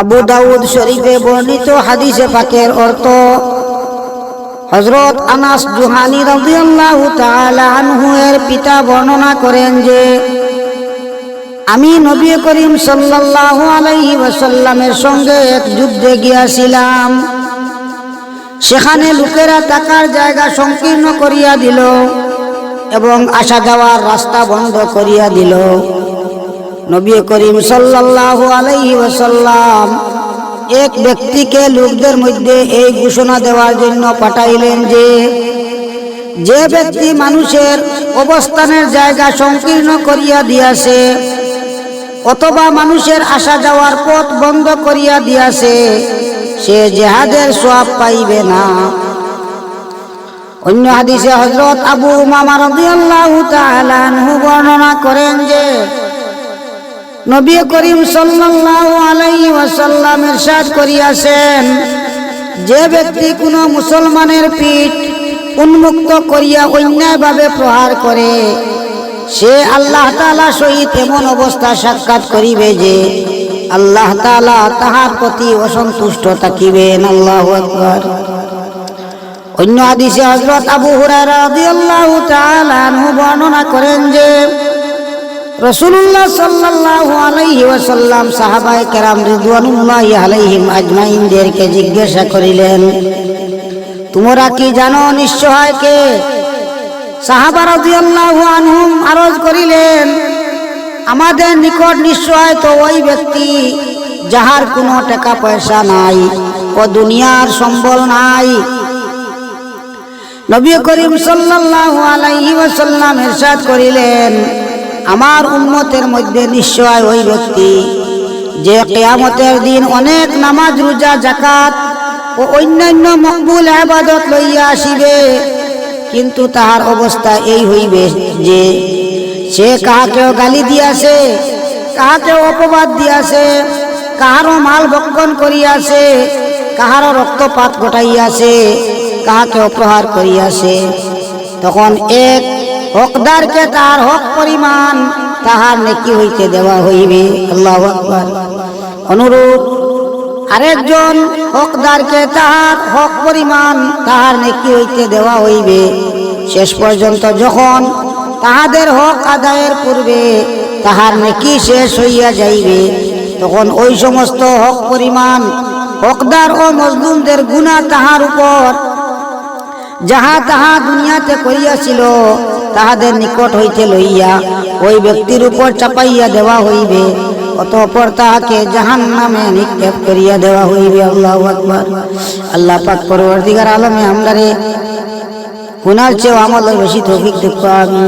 আবু দাউদ শরীফে বর্ণিত হাদিসে পাকের অর্থ হজরত আনাস জুহানি রাদিয়াল্লাহু তাআলা এর পিতা বর্ণনা করেন যে, আমি নবী করিম সাল্লাল্লাহু আলাইহি ওয়াসাল্লামের সঙ্গে এক যুদ্ধে গিয়াছিলাম। সেখানে লোকেরা টাকার জায়গা সংকীর্ণ করিয়া দিল এবং আসা যাওয়ার রাস্তা বন্ধ করিয়া দিল। নবী করিম সাল্লাল্লাহু আলাইহি ওয়াসাল্লাম এক ব্যক্তিকে লোকদের মধ্যে এই ঘোষণা দেওয়ার জন্য পাঠাইলেন যে যে ব্যক্তি মানুষের অবস্থানের জায়গা সংকীর্ণ করিয়া দিয়াছে অথবা মানুষের আসা যাওয়ার পথ বন্ধ করিয়া দিয়াছে, সে জেহাদের সওয়াব পাইবে না। অন্য হাদিসে হজরত আবু রাদিয়াল্লাহু তাআলা আনহু বর্ণনা করেন যে নবী করিম সাল্লাল্লাহু আলাইহি ওয়াসাল্লাম ইরশাদ করিয়াছেন, যে ব্যক্তি কোনো মুসলমানের পিঠ উন্মুক্ত করিয়া অন্যায়ভাবে প্রহার করে, সে আল্লাহ তাআলা সহিত এমন অবস্থা সাক্ষাৎ করিবে যে আল্লাহ তাআলা তাহার প্রতি অসন্তুষ্ট থাকিবেন। আল্লাহু অন্য হাদিসে হযরত আবু তাআলা বর্ণনা করেন যে রসুল্লাহ সাল্লাল্লাহু আলাইহি ওয়াসাল্লাম সাহাবায়ে কেরাম রিদওয়ানুল্লাহি আলাইহিম আজমাইনদেরকে জিজ্ঞাসা করিলেন, তোমরা কি জানো নিশ্চয় কে? সাহাবা রাদিয়াল্লাহু আনহুম আরজ করিলেন, আমাদের নিকট নিশ্চয় তো ওই ব্যক্তি যাহার কোনো টাকা পয়সা নাই ও দুনিয়ার সম্বল নাই। নবী করিম সাল্লাল্লাহু আলাইহি ওয়াসাল্লাম ইরশাদ করিলেন আমার উম্মতের মধ্যে নিশ্চয় ওই ব্যক্তি যে কেয়ামতের দিন অনেক নামাজ, রোজা জাকাত ও অন্যান্য মকবুল আবাদত লইয়া আসিবে। কিন্তু তাহার অবস্থা এই হইবে যে সে কাহাকেও গালি দিয়াছে, কাহাকেও অপবাদ দিয়াছে, কাহারও মাল ভক্ষণ করিয়াছে, কাহারও রক্তপাত ঘটাইয়াছে কাহাকে অপহার করিয়াছে। তখন এক হকদারকে তার হক পরিমাণ তাহার নেকি হইতে দেওয়া হইবে। আল্লাহ আকবার। অনুরূপ আরেকজন হকদারকে তাহার হক পরিমাণ তাহার নেকি হইতে দেওয়া হইবে। শেষ পর্যন্ত যখন তাহাদের হক আদায়ের পূর্বে তাহার নেকি শেষ হইয়া যাইবে, তখন ওই সমস্ত হক পরিমাণ হকদার ও মজলুমদের গুণা তাহার উপর, যাহা তাহা দুনিয়াতে করিয়াছিল তাহাদের নিকট হইতে লইয়া ওই ব্যক্তির উপর চাপাইয়া দেওয়া হইবে, অতঃপর তাহাকে জাহান নামে নিক্ষেপ করিয়া দেওয়া হইবে। আল্লাহ আকবর। আল্লাহ পাক পরবর্তীকার আলমে আমরা রে হুনার চেয়েও আমাদের বেশি তৌফিক দেখব আমি